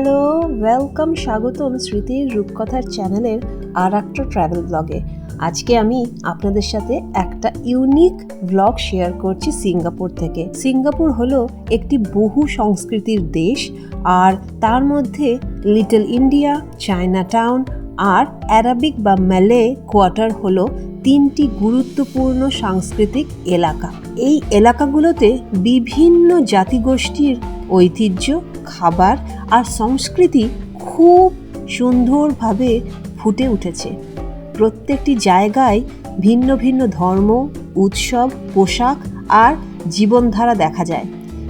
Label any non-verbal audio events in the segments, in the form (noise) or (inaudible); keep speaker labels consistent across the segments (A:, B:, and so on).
A: Hello welcome স্বাগতম স্মৃতির রূপকথার চ্যানেলের আর একটা ট্রাভেল ব্লগে আজকে আমি আপনাদের সাথে একটা ইউনিক ব্লগ শেয়ার করছি সিঙ্গাপুর থেকে। সিঙ্গাপুর হলো একটি বহু সংস্কৃতির দেশ, আর তার মধ্যে লিটল ইন্ডিয়া চায়না টাউন আর অ্যারাবিক বা ম্যালে কোয়ার্টার হলো তিনটি গুরুত্বপূর্ণ সাংস্কৃতিক এলাকা। এই এলাকাগুলোতে বিভিন্ন জাতিগোষ্ঠীর ঐতিহ্য, খাবার আর সংস্কৃতি খুব সুন্দরভাবে ফুটে উঠেছে। প্রত্যেকটি জায়গায় ভিন্ন ভিন্ন ধর্ম, উৎসব, পোশাক আর জীবনধারা দেখা যায়।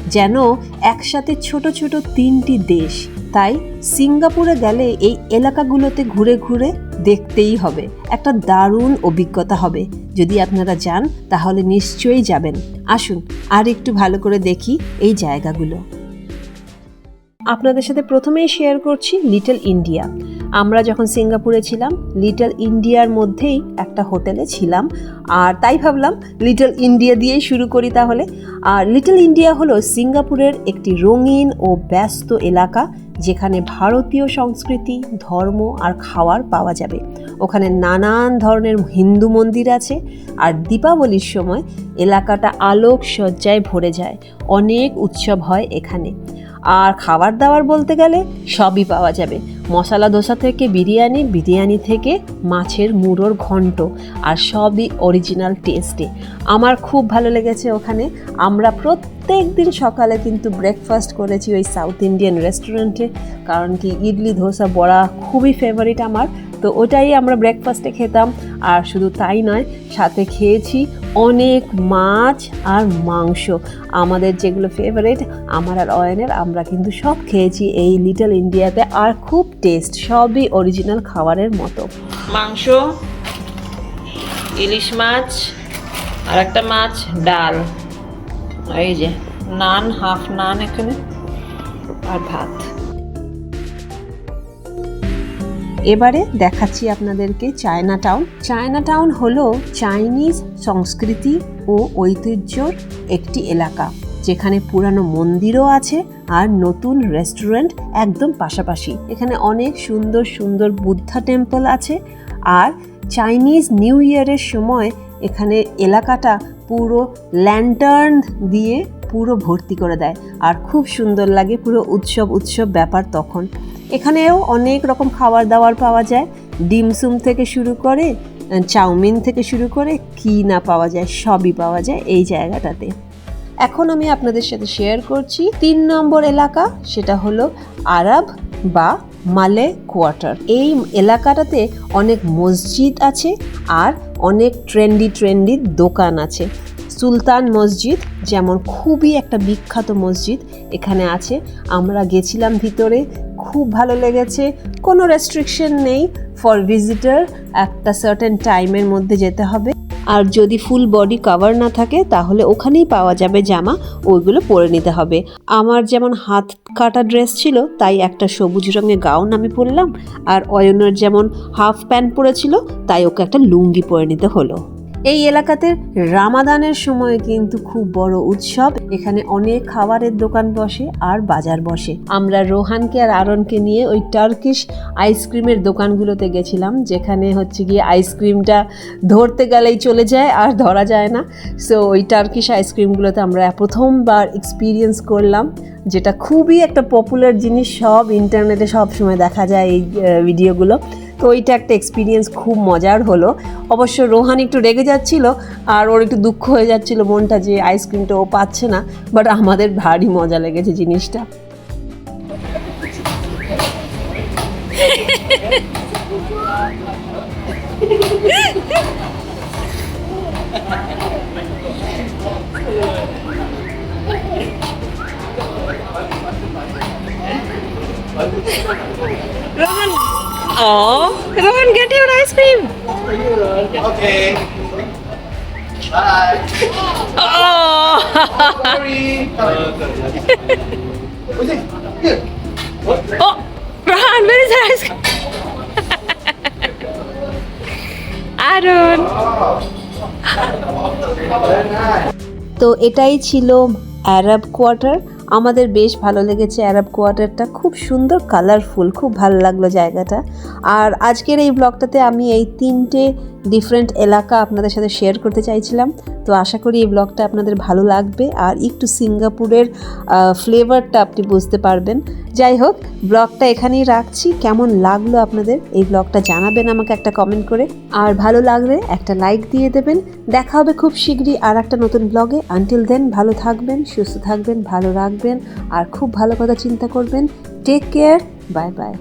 A: যেন একসাথে ছোট ছোট তিনটি দেশ, তাই সিঙ্গাপুরে গেলে এই এলাকাগুলোতে ঘুরে ঘুরে দেখতেই হবে। একটা দারুণ অভিজ্ঞতা হবে। যদি আপনারা যান, তাহলে নিশ্চয়ই যাবেন। আসুন আর একটু ভালো করে দেখি এই জায়গাগুলো। আপনাদের সাথে প্রথমেই শেয়ার করছি লিটল ইন্ডিয়া আমরা যখন সিঙ্গাপুরে ছিলাম লিটল ইন্ডিয়ার মধ্যেই একটা হোটেলে ছিলাম, আর তাই ভাবলাম লিটল ইন্ডিয়া দিয়েই শুরু করি তাহলে। আর লিটল ইন্ডিয়া হলো সিঙ্গাপুরের একটি রঙিন ও ব্যস্ত এলাকা, যেখানে ভারতীয় সংস্কৃতি, ধর্ম আর খাওয়ার পাওয়া যাবে। ওখানে নানান ধরনের হিন্দু মন্দির আছে, আর দীপাবলির সময় এলাকাটা আলোক সজ্জায় ভরে যায়। অনেক উৎসব হয় এখানে। আর খাবার দাবার বলতে গেলে সবই পাওয়া যাবে। মশলা দোসা থেকে বিরিয়ানি বিরিয়ানি থেকে মাছের মুড়োর ঘন্ট আর সবই অরিজিনাল টেস্টে আমার খুব ভালো লেগেছে ওখানে। আমরা প্রত্যেক দিন সকালে কিন্তু ব্রেকফাস্ট করেছি ওই সাউথ ইন্ডিয়ান রেস্টুরেন্টে কারণ কি ইডলি, ধোসা, বড়া খুবই ফেভারিট আমার। তো ওটাই আমরা ব্রেকফাস্টে খেতাম। আর শুধু তাই নয়, সাথে খেয়েছি অনেক মাছ আর মাংস। আমাদের যেগুলো ফেভারিট আমার আর অয়নের, আমরা কিন্তু সব খেয়েছি এই লিটল ইন্ডিয়াতে আর খুব টেস্ট সবই অরিজিনাল খাবারের মতো।
B: মাংস, ইলিশ মাছ আর একটা মাছ, ডাল। এই যে, নান হাফ নান এখানে, আর ভাত।
A: এবারে দেখাচ্ছি আপনাদেরকে চায়না টাউন। চায়না টাউন হলো চাইনিজ সংস্কৃতি ও ঐতিহ্যর একটি এলাকা, যেখানে পুরানো মন্দিরও আছে আর নতুন রেস্টুরেন্ট একদম পাশাপাশি। এখানে অনেক সুন্দর সুন্দর বুদ্ধা টেম্পল আছে আর চাইনিজ নিউ ইয়ারের সময় এখানে এলাকাটা পুরো ল্যান্টার্ন দিয়ে পুরো ভর্তি করে দেয়। আর খুব সুন্দর লাগে পুরো উৎসব উৎসব ব্যাপার তখন। এখানেও অনেক রকম খাবার দাবার পাওয়া যায়। ডিমসুম থেকে শুরু করে চাউমিন থেকে শুরু করে, কি না পাওয়া যায়, সবই পাওয়া যায় এই জায়গাটাতে। এখন আমি আপনাদের সাথে শেয়ার করছি তিন নম্বর এলাকা, সেটা হলো আরব বা মালে কোয়ার্টার। এই এলাকাটাতে অনেক মসজিদ আছে আর অনেক ট্রেন্ডি ট্রেন্ডি দোকান আছে। সুলতান মসজিদ যেমন খুবই একটা বিখ্যাত মসজিদ এখানে আছে। আমরা গেছিলাম ভিতরে খুব ভালো লেগেছে। কোনো রেস্ট্রিকশন নেই। ফর ভিজিটার একটা সার্টেন টাইমের মধ্যে যেতে হবে। আর যদি ফুল বডি কভার না থাকে, তাহলে ওখানেই পাওয়া যাবে জামা। ওইগুলো পরে নিতে হবে। আমার যেমন হাত কাটা ড্রেস ছিল, তাই একটা সবুজ রঙের গাউন আমি পরলাম। আর অয়নের যেমন হাফ প্যান্ট পরেছিল, তাই ওকে একটা লুঙ্গি পরে নিতে হলো। এই এলাকাতে রামাদানের সময় কিন্তু খুব বড় উৎসব। এখানে অনেক খাবারের দোকান বসে আর বাজার বসে। আমরা রোহানকে আর আরনকে নিয়ে ওই টার্কিশ আইসক্রিমের দোকানগুলোতে গেছিলাম, যেখানে হচ্ছে গিয়ে আইসক্রিমটা ধরতে গেলেই চলে যায় আর ধরা যায় না। সো ওই টার্কিশ আইসক্রিমগুলোতে আমরা প্রথমবার এক্সপিরিয়েন্স করলাম, যেটা খুবই একটা পপুলার জিনিস সব ইন্টারনেটে সব সময় দেখা যায় এই ভিডিওগুলো তো ওইটা একটা এক্সপিরিয়েন্স খুব মজার হলো। অবশ্য রোহান একটু রেগে যাচ্ছিল আর ওর একটু দুঃখ হয়ে যাচ্ছিল মনটা যে আইসক্রিমটা ও পাচ্ছে না বাট আমাদের ভারী মজা লেগেছে জিনিসটা। (laughs)
B: ও Rohan get your ice cream
C: Okay. Bye.
B: O
C: Sorry. What's it? Here. What?
B: O Rohan where is your ice cream Arun
C: Very nice.
A: তো এটাই ছিল অ্যারাব কোয়ার্টার আমাদের বেশ ভালো লেগেছে অ্যারাব কোয়ার্টারটা খুব সুন্দর কালারফুল খুব ভালো লাগল জায়গাটা। আর আজকের এই ব্লগটাতে আমি এই তিনটে ডিফারেন্ট এলাকা আপনাদের সাথে শেয়ার করতে চাইছিলাম। তো আশা করি এই ব্লগটা আপনাদের ভালো লাগবে। আর একটু সিঙ্গাপুরের ফ্লেভারটা আপনি বুঝতে পারবেন। যাই হোক, ব্লগটা এখানেই রাখছি। কেমন লাগল আপনাদের? এই ব্লগটা জানাবেন আমাকে একটা কমেন্ট করে। আর ভালো লাগলে একটা লাইক দিয়ে দেবেন। দেখা হবে খুব শীঘ্রই আর একটা নতুন ব্লগে আনটিল দেন ভালো থাকবেন, সুস্থ থাকবেন, ভালো রাখবেন, আর খুব ভালো কথা চিন্তা করবেন। Take care bye bye